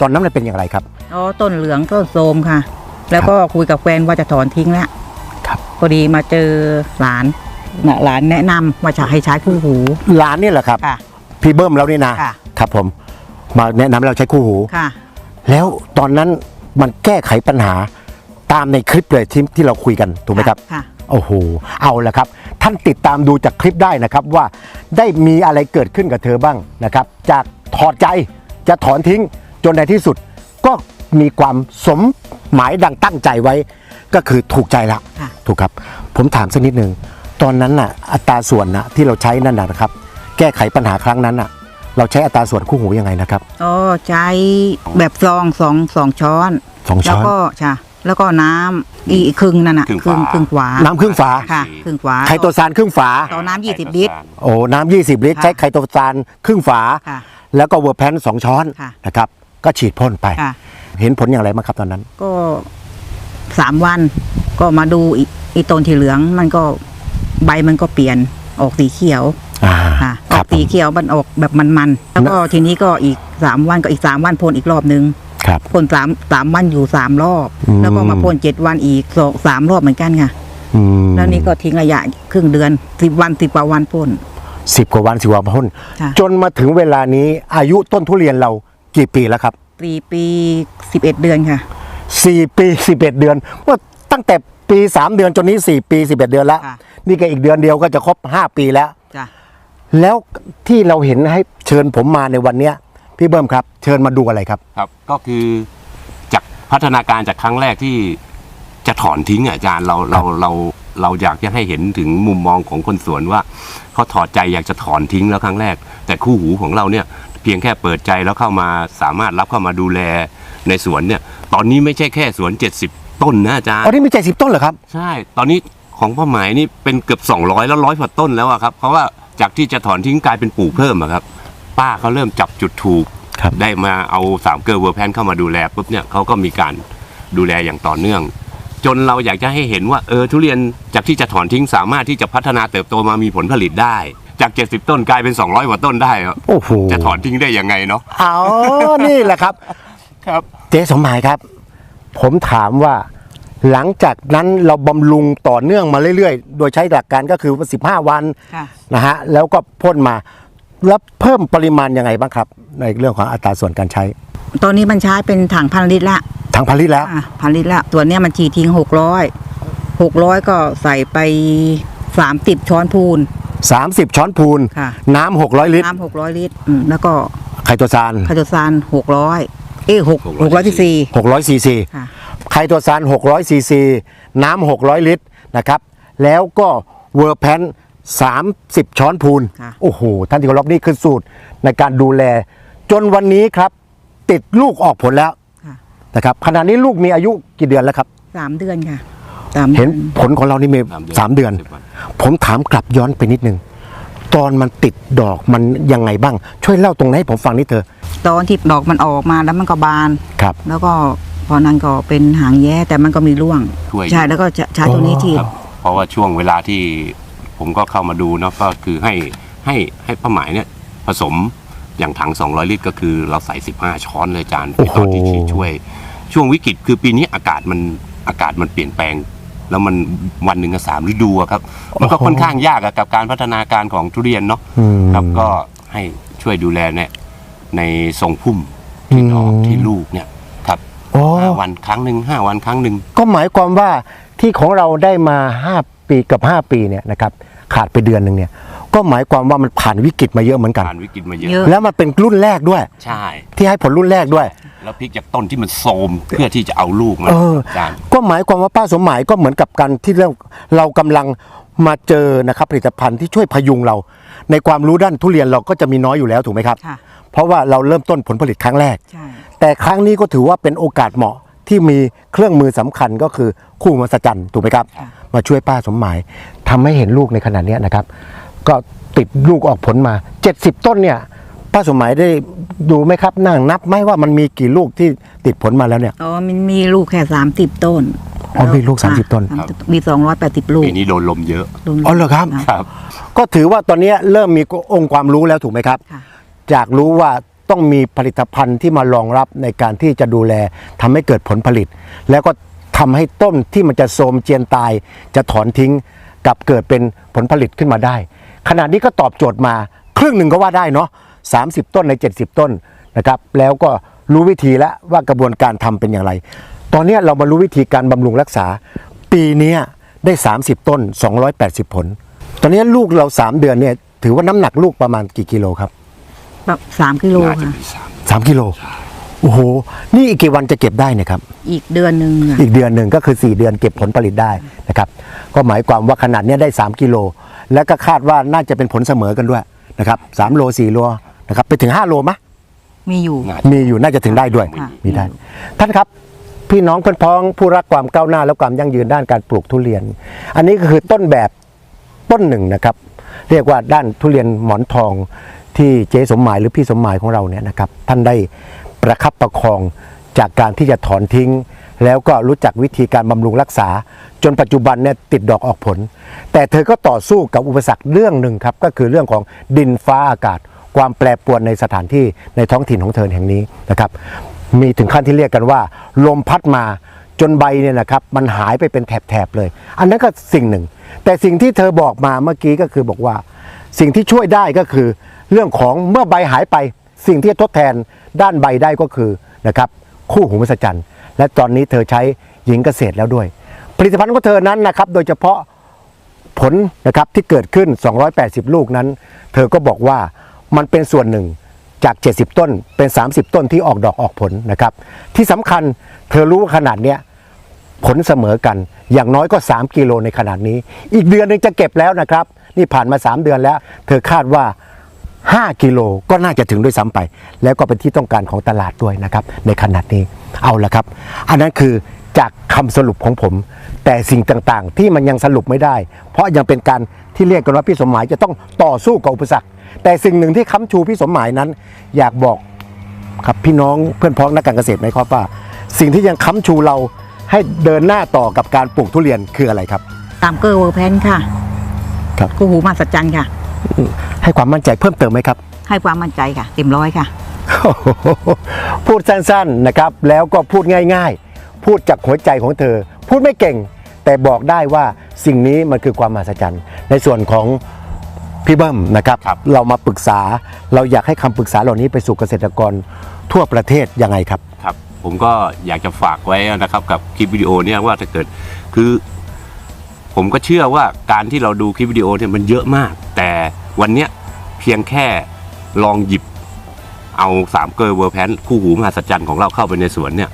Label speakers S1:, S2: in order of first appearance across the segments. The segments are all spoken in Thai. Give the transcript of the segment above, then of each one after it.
S1: ตอนนั้นมันเป็นอย่างไรครับ
S2: อ๋อต้นเหลืองต้นโทรมค่ะ แล้วก็คุยกับแฟนว่าจะถอนทิ้งแล้ว
S1: ครับ
S2: พอดีมาเจอหลานน่ะหลานแนะนำว่าจะให้ใช้คู่หู
S1: ร้านนี่แหละครับ
S2: ค่ะ
S1: พี่เบิ้มแล้วนี่นะ
S2: ค่ะ
S1: ครับผม มาแนะนำให้เราใช้คู่หู
S2: ค่ะ
S1: แล้วตอนนั้นมันแก้ไขปัญหาตามในคลิปเลยที่ที่เราคุยกันถูกไหมครับ
S2: ค่ะ
S1: โอ้โห เอาละครับ ท่านติดตามดูจากคลิปได้นะครับว่าได้มีอะไรเกิดขึ้นกับเธอบ้างนะครับ จากถอดใจจะถอนทิ้ง จนในที่สุดก็มีความสมหมายดังตั้งใจไว้ ก็คือถูกใจละ
S2: ค่ะ
S1: ถูกครับ ผมถามสักนิดหนึ่งตอนนั้นน่ะอัตราส่วนนะที่เราใช้นั่นนะนะครับ แก้ไขปัญหาครั้งนั้นน่ะ เราใช้อัตราส่วนคู่หูยังไงนะครับ
S2: อ๋อใช้แบบซองสองสองช้อน
S1: สองช้อน
S2: แล้วก็ใช่แล้วก็น้ำอีกครึ่งนั่นน่ะ
S3: ครึ่ง
S2: ครึ่ง
S3: ฝา
S2: ครึ่งฝา
S1: น้ำครึ่งฝา
S2: ค่ะ ครึ่งฝา
S1: ไคโตซานครึ่งฝา
S2: ต่อน้ำยี่สิบลิตร
S1: โอ้น้ำ20 ลิตร
S2: ค่ะ
S1: ใช้ไคโตซานครึ่งฝา
S2: ค่ะ
S1: แล้วก็เวอร์แพนสองช้อน
S2: ค่ะ
S1: นะครับ ก็ฉีดพ่นไป
S2: ค่ะ
S1: เห็นผลอย่างไรบ้างครับตอนนั้น
S2: ก็สามวันก็มาดูอีอีต้นที่เหลืองมันก็ใบมันก็เปลี่ยนออกสีเขียว
S1: อ่า
S2: ค่ะอ
S1: ค
S2: อ
S1: รั
S2: ก
S1: บ
S2: สีเขียวมันออกแบบมันๆแล้วก็ทีนี้ก็อีกสามวันก็อีกสามวันพ่นอีกรอบนึง
S1: ครับ
S2: พ่นสามสามวันอยู่สามรอบ
S1: อืม
S2: แล้วก็มาพ่นเจ็ดวันอีกสองสามรอบเหมือนกันค่ะ
S1: อืม
S2: แล้วนี่ก็ทิ้งระยะครึ่งเดือนสิบวันสิบกว่าวันพ่น
S1: สิบกว่าวันสิบกว่าพ่น
S2: ค่ะ
S1: จนมาถึงเวลานี้อายุต้นทุเรียนเรา กี่ปีแล้วครับ
S2: สี่ปีสิบเอ็ดเดือนค่ะ
S1: สี่ปีสิบเอ็ดเดือนว่าตั้งแต่ปีสามเดือนจนนี้สี่ปีสิบเอ็ดเดือนแล้ว
S2: ค่ะ
S1: นี่ก็อีกเดือนเดียวก็จะครบห้าปีแล้ว
S2: จ้ะ
S1: แล้วที่เราเห็นให้เชิญผมมาในวันเนี้ย พี่เบิ้มครับ เชิญมาดูอะไรครับ
S3: ครับก็คือจากพัฒนาการจากครั้งแรกที่จะถอนทิ้งอะอาจารย์เราเราเราเราอยากจะให้เห็นถึงมุมมองของคนสวนว่าเขาถอดใจอยากจะถอนทิ้งแล้วครั้งแรก แต่คู่หูของเราเนี่ย เพียงแค่เปิดใจแล้วเข้ามาสามารถรับเข้ามาดูแลในสวนเนี่ย ตอนนี้ไม่ใช่แค่สวน 70 ต้นนะอาจารย์
S1: อ๋อนี่มีใจสิบต้นเหรอครับ
S3: ใช่ ตอนนี้ของพ่อหมายนี่เป็นเกือบ 200 แล้วร้อยกว่าต้นแล้วอะครับ เพราะว่าจากที่จะถอนทิ้งกลายเป็นปลูกเพิ่มอะครับ ป้าเขาเริ่มจับจุดถูก
S1: ครับ
S3: ได้มาเอาสามเกลอเวอร์แพนเข้ามาดูแลปุ๊บเนี่ยเขาก็มีการดูแลอย่างต่อเนื่อง จนเราอยากจะให้เห็นว่าเออทุเรียนจากที่จะถอนทิ้งสามารถที่จะพัฒนาเติบโตมามีผลผลิตได้ จาก 70 ต้นกลายเป็น 200กว่าต้นได้ครับ
S1: โอ้โห
S3: จะถอนทิ้งได้ยังไงเนาะ
S1: อ๋อนี่แหละครับ
S3: ครับ
S1: เจ๊สมหมายครับ ผมถามว่า หลังจากนั้นเราบำรุงต่อเนื่องมาเรื่อยๆ โดยใช้หลักการก็คือว่า15 วัน
S2: ค่ะ
S1: นะฮะแล้วก็พ่นมาแล้วเพิ่มปริมาณยังไงบ้างครับ ในเรื่องของอัตราส่วนการใช้
S2: ตอนนี้มันใช้เป็นถังพันลิตรละ
S1: ทางผลิตแล้ว
S2: อะพันลิตรละ ตัวเนี้ยมันฉีดทิ้งหกร้อยหกร้อยก็ใส่ไปสามสิบช้อนพูน
S1: 30 ช้อนพูน
S2: ค่ะ
S1: น้ำ600 ลิตร
S2: น้ำหกร้อยลิตรอืมแล้วก็
S1: ไคโตซาน
S2: คาโตซานหกร้อยเอ้หกหกร้อยที่สี่
S1: 600ซีซี
S2: ค่ะ
S1: ไคโตซาน600ซีซี น้ำ 600 ลิตรนะครับ แล้วก็เวอร์แพน30 ช้อนพูน
S2: ค่ะ
S1: โอ้โห ท่านที่เคารพนี่คือสูตรในการดูแล จนวันนี้ครับ ติดลูกออกผลแล้ว
S2: ค่ะ
S1: นะครับขณะนี้ลูกมีอายุกี่เดือนแล้วครับ
S2: สามเดือนค่ะ สาม
S1: เห็น
S2: ดือ
S1: ผลของเรานี่มีสามเดือน
S3: สิบวัน
S1: ผมถามกลับย้อนไปนิดนึง ตอนมันติดดอกมันยังไงบ้าง ช่วยเล่าตรงนั้นให้ผมฟังนิดเถอะ
S2: ตอนที่ดอกมันออกมาแล้วมันก็บาน
S1: ครับ
S2: แล้วก็พอนั้นก็เป็นหางแย้แต่มันก็มีร่วง
S3: ช่วยอยู่
S2: ใช่แล้วก็จะใช้ตัวนี้ที่
S3: ครับเพราะว่าช่วงเวลาที่ผมก็เข้ามาดูเนาะก็คือให้ให้ให้ป้าหมายเนี่ยผสมอย่างถัง 200 ลิตร ก็คือเราใส่ 15 ช้อนเลยอาจารย์
S1: โอ้โห
S3: ตอนที่ฉีดช่วย ช่วงวิกฤตคือปีนี้อากาศมันอากาศมันเปลี่ยนแปลง แล้วมันวันหนึ่งก็สามฤดูอะครับ มันก็ค่อนข้างยากอะกับการพัฒนาการของทุเรียนเนาะ
S1: อืม
S3: ครับก็ให้ช่วยดูแลเนี่ยในทรงพุ่มที่ดอก
S1: อืม
S3: ที่ลูกเนี่ยครับ
S1: โอ้
S3: ห้าวันครั้งหนึ่งห้าวันครั้งหนึ่ง
S1: ก็หมายความว่าที่ของเราได้มา 5 ปีกับ 5 ปีเนี่ยนะครับขาดไปเดือนหนึ่งเนี่ยก็หมายความว่ามันผ่านวิกฤตมาเยอะเหมือนกัน
S3: ผ่านวิกฤตมาเยอะ
S2: เยอะ
S1: แล้วมันเป็นรุ่นแรกด้วย
S3: ใช่
S1: ที่ให้ผลรุ่นแรกด้วย
S3: แล้วพลิกจากต้นที่มันโทรมเพื่อที่จะเอาลูกมัน
S1: เออ
S3: อาจารย์
S1: ก็หมายความว่าป้าสมหมายก็เหมือนกับกันที่เราเรากำลังมาเจอนะครับผลิตภัณฑ์ที่ช่วยพยุงเรา ในความรู้ด้านทุเรียนเราก็จะมีน้อยอยู่แล้วถูกไหมครับ
S2: ค่ะ
S1: เพราะว่าเราเริ่มต้นผลผลิตครั้งแรก
S2: ใช่
S1: แต่ครั้งนี้ก็ถือว่าเป็นโอกาสเหมาะที่มีเครื่องมือสำคัญก็คือคู่มหัศจรรย์ถูกไหมครับมาช่วยป้าสมหมายทำให้เห็นลูกในขนาดนี้ยนะครับ ก็ติดลูกออกผลมา 70 ต้นเนี่ย ป้าสมหมายได้ดูไหมครับนั่งนับไหมว่ามันมีกี่ลูกที่ติดผลมาแล้วเนี่ย
S2: อ๋อมันมีลูกแค่สามสิบต้น
S1: อ๋อมีลูก30ต้น
S2: อะมีสองร้อยแปดสิบลูก
S3: ปีนี้โดนลมเยอะ
S2: รวมๆ
S1: อ๋อเหรอครับะ
S3: ครับ
S1: ก็ถือว่าตอนนี้เริ่มมีองค์ความรู้แล้วถูกไหมครับ
S2: ค่ะ
S1: จากรู้ว่าต้องมีผลิตภัณฑ์ที่มารองรับในการที่จะดูแลทำให้เกิดผลผลิต แล้วก็ทำให้ต้นที่มันจะโทรมเจียนตาย จะถอนทิ้งกลับเกิดเป็นผลผลิตขึ้นมาได้ ขณะนี้ก็ตอบโจทย์มาครึ่งหนึ่งก็ว่าได้เนาะ 30 ต้นใน 70 ต้นนะครับแล้วก็รู้วิธีแล้วว่ากระบวนการทำเป็นอย่างไร ตอนเนี้ยเรามารู้วิธีการบำรุงรักษา ปีเนี้ยได้ 30 ต้น 280 ผล ตอนนี้ลูกเรา 3 เดือนเนี่ยถือว่าน้ำหนักลูกประมาณกี่กิโลครับ
S2: แบบสามกิโล
S3: น่าจะ
S2: ค่ะ
S3: มีสาม
S1: 3กิโลโอ้โห นี่อีกกี่วันจะเก็บได้เนะครับ
S2: อีกเดือนหนึ่งอะ
S1: อีกเดือนหนึ่งก็คือ 4 เดือนเก็บผลผลิตได้นะครับ ก็หมายความว่าขนาดเนี้ยได้ 3 กิโล แล้วก็คาดว่าน่าจะเป็นผลเสมอกันด้วยนะครับ3โล4โล นะครับไปถึง 5 โลมะ
S2: มีอยู่
S3: น่า
S1: มีอยู่น่าจะถึงได้ด้วย
S2: ค่ะ
S1: มีได้ ท่านครับ พี่น้องเพื่อนพ้องผู้รักความก้าวหน้าและความยั่งยืนด้านการปลูกทุเรียน อันนี้ก็คือต้นแบบต้นหนึ่งนะครับ เรียกว่าด้านทุเรียนหมอนทองที่เจ๊สมหมายหรือพี่สมหมายของเราเนี่ยนะครับ ท่านได้ประคับประคองจากการที่จะถอนทิ้ง แล้วก็รู้จักวิธีการบำรุงรักษา จนปัจจุบันเนี่ยติดดอกออกผล แต่เธอก็ต่อสู้กับอุปสรรคเรื่องหนึ่งครับก็คือเรื่องของดินฟ้าอากาศ ความแปรปรวนในสถานที่ในท้องถิ่นของเธอแห่งนี้นะครับ มีถึงขั้นที่เรียกกันว่า ลมพัดมาจนใบเนี่ยนะครับมันหายไปเป็นแถบๆเลย อันนั้นก็สิ่งหนึ่ง แต่สิ่งที่เธอบอกมาเมื่อกี้ก็คือบอกว่า สิ่งที่ช่วยได้ก็คือ เรื่องของเมื่อใบหายไป สิ่งที่ทดแทนด้านใบได้ก็คือนะครับคู่หูมหัศจรรย์ และตอนนี้เธอใช้หญิงเกษตรแล้วด้วย ผลิตภัณฑ์ของเธอนั้นนะครับโดยเฉพาะผลนะครับที่เกิดขึ้น 280 ลูกนั้น เธอก็บอกว่า มันเป็นส่วนหนึ่งจาก 70 ต้นเป็น 30 ต้นที่ออกดอกออกผลนะครับ ที่สำคัญเธอรู้ว่าขนาดเนี้ยผลเสมอกันอย่างน้อยก็ 3 กิโลในขนาดนี้ อีกเดือนหนึงจะเก็บแล้วนะครับ นี่ผ่านมา 3 เดือนแล้ว เธอคาดว่า 5 กิโลก็น่าจะถึงด้วยซ้ำไป แล้วก็เป็นที่ต้องการของตลาดด้วยนะครับ ในขนาดนี้เอาละครับ อันนั้นคือจากคำสรุปของผม แต่สิ่งต่างๆ ที่มันยังสรุปไม่ได้ เพราะยังเป็นการที่เรียกกันว่าพี่สมหมายจะต้องต่อสู้กับอุปสรรค แต่สิ่งหนึ่งที่ค้ำชูพี่สมหมายนั้น อยากบอกครับพี่น้องเพื่อนพ้องนักการเกษตรไหมครับว่า สิ่งที่ยังค้ำชูเราให้เดินหน้าต่อกับการปลูกทุเรียนคืออะไรครับ
S2: ตามเกอร์เวอร์แพนค่ะ
S1: ครับ
S2: คู่หูมาสัจจันค่ะ
S1: ให้ความมั่นใจเพิ่มเติมไหมครับ
S2: ให้ความมั่นใจค่ะเต็มร้อยค่ะ
S1: โอ้โหพูดสั้นๆนะครับ แล้วก็พูดง่าย ๆ พูดจากหัวใจของเธอ พูดไม่เก่ง แต่บอกได้ว่าสิ่งนี้มันคือความมหัศจรรย์ ในส่วนของ พี่เบิ้มนะครับ
S3: ครับ
S1: เรามาปรึกษาเราอยากให้คำปรึกษาเหล่านี้ไปสู่เกษตรกรทั่วประเทศยังไงครับ
S3: ครับผมก็อยากจะฝากไว้นะครับกับคลิปวิดีโอเนี่ยว่าถ้าเกิดคือ ผมก็เชื่อว่าการที่เราดูคลิปวิดีโอเนี่ยมันเยอะมาก แต่วันเนี้ยเพียงแค่ลองหยิบเอาสามเกอร์เวอร์แพนคู่หูมหัศจรรย์ของเราเข้าไปในสวนเนี่ย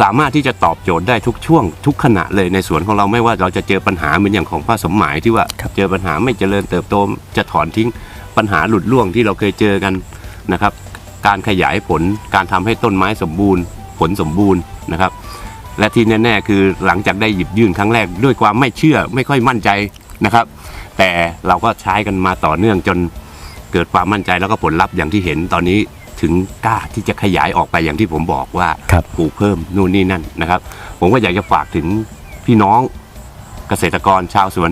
S3: สามารถที่จะตอบโจทย์ได้ทุกช่วง ทุกขณะเลยในสวนของเราไม่ว่าเราจะเจอปัญหาเหมือนอย่างของป้าสมหมายที่ว่า
S1: ครับ
S3: เจอปัญหาไม่เจริญเติบโตจะถอนทิ้งปัญหาหลุดร่วงที่เราเคยเจอกันนะครับ การขยายผลการทำให้ต้นไม้สมบูรณ์ ผลสมบูรณ์นะครับ และที่แน่ๆคือหลังจากได้หยิบยื่นครั้งแรกด้วยความไม่เชื่อไม่ค่อยมั่นใจนะครับ แต่เราก็ใช้กันมาต่อเนื่องจนเกิดความมั่นใจแล้วก็ผลลัพธ์อย่างที่เห็นตอนนี้ ถึงกล้าที่จะขยายออกไปอย่างที่ผมบอกว่า
S1: ครับ
S3: ปลูกเพิ่มนู่นนี่นั่นนะครับ ผมก็อยากจะฝากถึงพี่น้องเกษตรกรชาวสวน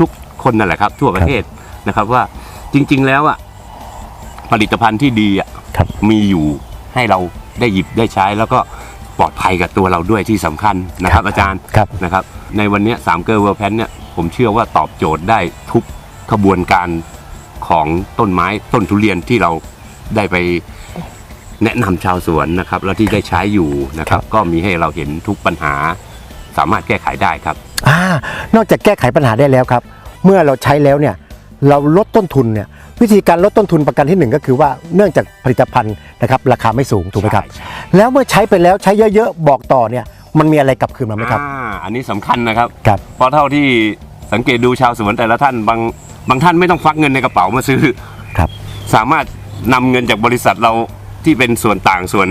S3: ทุกๆ คนนั่นแหละครับ ทั่วประเทศนะครับว่าจริง ๆ แล้วอะผลิตภัณฑ์ที่ดีอะ
S1: ครับ
S3: มีอยู่ให้เราได้หยิบได้ใช้แล้วก็ปลอดภัยกับตัวเราด้วยที่สำคัญนะครับอาจารย์
S1: ครับ
S3: นะครับ ในวันเนี้สามเกอร์เวอร์แพนเนี่ยผมเชื่อว่าตอบโจทย์ได้ทุกขบวนการของต้นไม้ต้นทุเรียนที่เรา ได้ไปแนะนำชาวสวนนะครับ แล้วที่ได้ใช้อยู่นะครับ ก็มีให้เราเห็นทุกปัญหา สามารถแก้ไขได้ครับ
S1: อ่านอกจากแก้ไขปัญหาได้แล้วครับ เมื่อเราใช้แล้วเนี่ยเราลดต้นทุนเนี่ยวิธีการลดต้นทุนประกันที่หนึ่งก็คือว่าเนื่องจากผลิตภัณฑ์นะครับราคาไม่สูงถูกไหมครับ
S3: ใช่
S1: แล้วเมื่อใช้ไปแล้วใช้เยอะๆบอกต่อเนี่ยมันมีอะไรกลับคืนมาไหมครับ
S3: อ่าอันนี้สำคัญนะครับ
S1: ครับ
S3: เพราะเท่าที่สังเกตดูชาวสวนแต่ละท่านบางบางท่านไม่ต้องฟักเงินในกระเป๋ามาซื้อ
S1: ครับ
S3: สามารถ นำเงินจากบริษัทเราที่เป็นส่วนต่างส่วน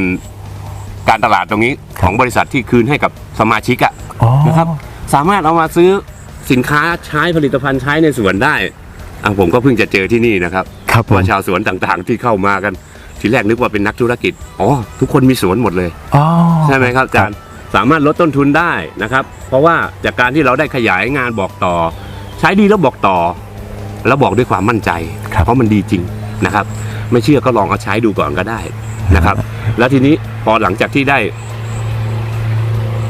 S3: การตลาดตรงนี้
S1: ครับ
S3: ของบริษัทที่คืนให้กับสมาชิกอะ
S1: อ๋อ
S3: นะครับ สามารถเอามาซื้อสินค้าใช้ผลิตภัณฑ์ใช้ในสวนได้อะผมก็เพิ่งจะเจอที่นี่นะครับ
S1: ครับผม
S3: ว่าชาวสวนต่างๆที่เข้ามากัน ทีแรกนึกว่าเป็นนักธุรกิจอ๋อทุกคนมีสวนหมดเลย
S1: อ๋อ
S3: ใช่ไหมครับอาจารย์สามารถลดต้นทุนได้นะครับ เพราะว่าจากการที่เราได้ขยายงานบอกต่อ ใช้ดีแล้วบอกต่อ แล้วบอกด้วยความมั่นใจ
S1: ครับ
S3: เพราะมันดีจริงนะครับ ไม่เชื่อก็ลองเอาใช้ดูก่อนก็ได้นะครับ แล้วทีนี้พอหลังจากที่ได้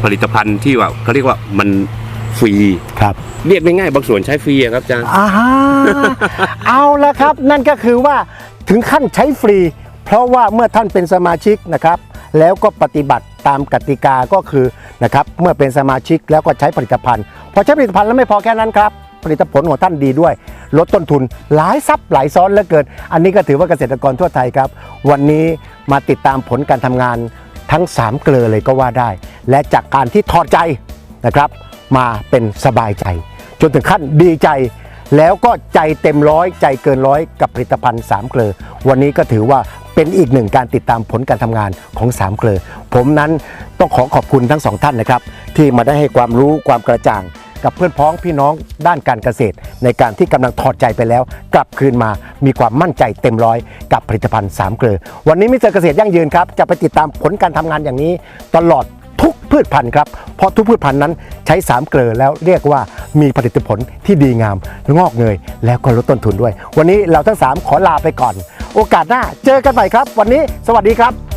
S3: ผลิตภัณฑ์ที่ว่าเขาเรียกว่ามันฟรี
S1: ครับ
S3: เรียกง่ายๆบางส่วนใช้ฟรีอะครับอาจารย์
S1: อ่าฮะเอาละครับ นั่นก็คือว่าถึงขั้นใช้ฟรี เพราะว่าเมื่อท่านเป็นสมาชิกนะครับ แล้วก็ปฏิบัติตามกติกาก็คือนะครับเมื่อเป็นสมาชิกแล้วก็ใช้ผลิตภัณฑ์ พอใช้ผลิตภัณฑ์แล้วไม่พอแค่นั้นครับ ผลิตผลของท่านดีด้วย ลดต้นทุนหลายซับหลายซ้อนเหลือเกิน อันนี้ก็ถือว่าเกษตรกรทั่วไทยครับ วันนี้มาติดตามผลการทำงานทั้ง 3 เกลือเลยก็ว่าได้ และจากการที่ถอดใจนะครับ มาเป็นสบายใจ จนถึงขั้นดีใจ แล้วก็ใจเต็มร้อยใจเกินร้อยกับผลิตภัณฑ์3เกลือ วันนี้ก็ถือว่าเป็นอีกหนึ่งการติดตามผลการทำงานของ3เกลือ ผมนั้นต้องขอขอบคุณทั้งสองท่านนะครับ ที่มาได้ให้ความรู้ความกระจ่าง กับเพื่อนพ้องพี่น้องด้านการเกษตร ในการที่กำลังถอดใจไปแล้ว กลับคืนมามีความมั่นใจเต็มร้อยกับผลิตภัณฑ์3เกลือ วันนี้มิสเตอร์เกษตรยั่งยืนครับจะไปติดตามผลการทำงานอย่างนี้ ตลอดทุกพืชพันธุ์ครับเพราะทุกพืชพันธุ์นั้นใช้3เกลือแล้วเรียกว่ามีผลิตผลที่ดีงามงอกเงย แล้วก็ลดต้นทุนด้วย วันนี้เราทั้ง 3 ขอลาไปก่อน โอกาสหน้าเจอกันใหม่ครับ วันนี้สวัสดีครับ